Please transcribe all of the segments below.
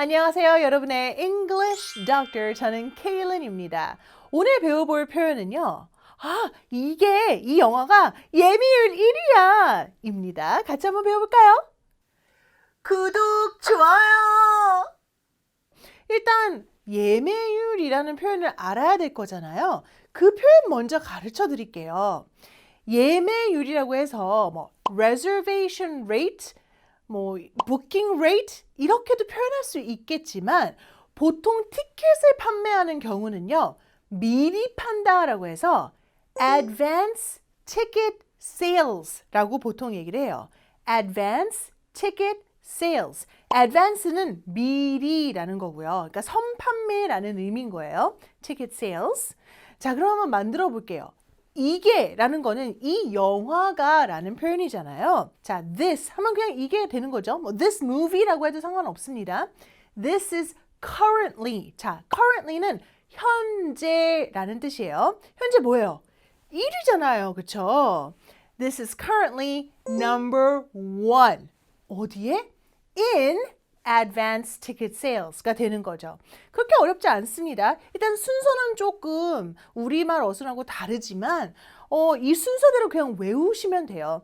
안녕하세요. 여러분의 English Doctor. 저는 케일린입니다. 오늘 배워볼 표현은요. 아, 이게, 이 영화가 예매율 1위야! 입니다. 같이 한번 배워볼까요? 구독, 좋아요! 일단, 예매율이라는 표현을 알아야 될 거잖아요. 그 표현 먼저 가르쳐 드릴게요. 예매율이라고 해서 뭐 reservation rate, 뭐 booking rate 이렇게도 표현할 수 있겠지만 보통 티켓을 판매하는 경우는요. 미리 판다라고 해서 advance ticket sales라고 보통 얘기를 해요. advance ticket sales. advance는 미리라는 거고요. 그러니까 선판매라는 의미인 거예요. ticket sales. 자, 그럼 한번 만들어 볼게요. 이게 라는 거는 이 영화가 라는 표현이잖아요. 자, this 하면 그냥 이게 되는 거죠. 뭐 this movie라고 해도 상관없습니다. This is currently. 자, currently는 현재라는 뜻이에요. 현재 뭐예요? 1위잖아요. 그쵸? This is currently number one. 어디에? In advance ticket sales가 되는 거죠. 그렇게 어렵지 않습니다. 일단 순서는 조금 우리말 어순하고 다르지만 어, 이 순서대로 그냥 외우시면 돼요.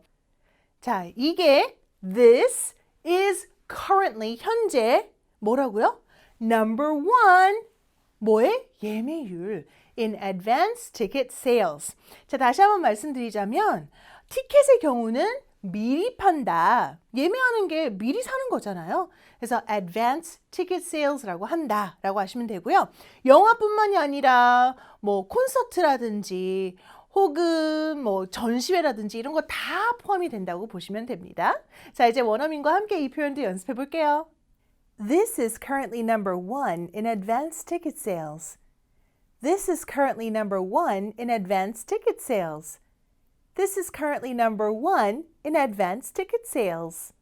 자, 이게 this is currently 현재 뭐라고요? number one 뭐의 예매율 in advance ticket sales. 자, 다시 한번 말씀드리자면 티켓의 경우는 미리 판다. 예매하는 게 미리 사는 거잖아요. 그래서 advance ticket sales라고 한다라고 하시면 되고요. 영화뿐만이 아니라 뭐 콘서트라든지 혹은 뭐 전시회라든지 이런 거 다 포함이 된다고 보시면 됩니다. 자, 이제 원어민과 함께 이 표현도 연습해 볼게요. This is currently number one in advance ticket sales. This is currently number one in advance ticket sales. This is currently number one in advance ticket sales.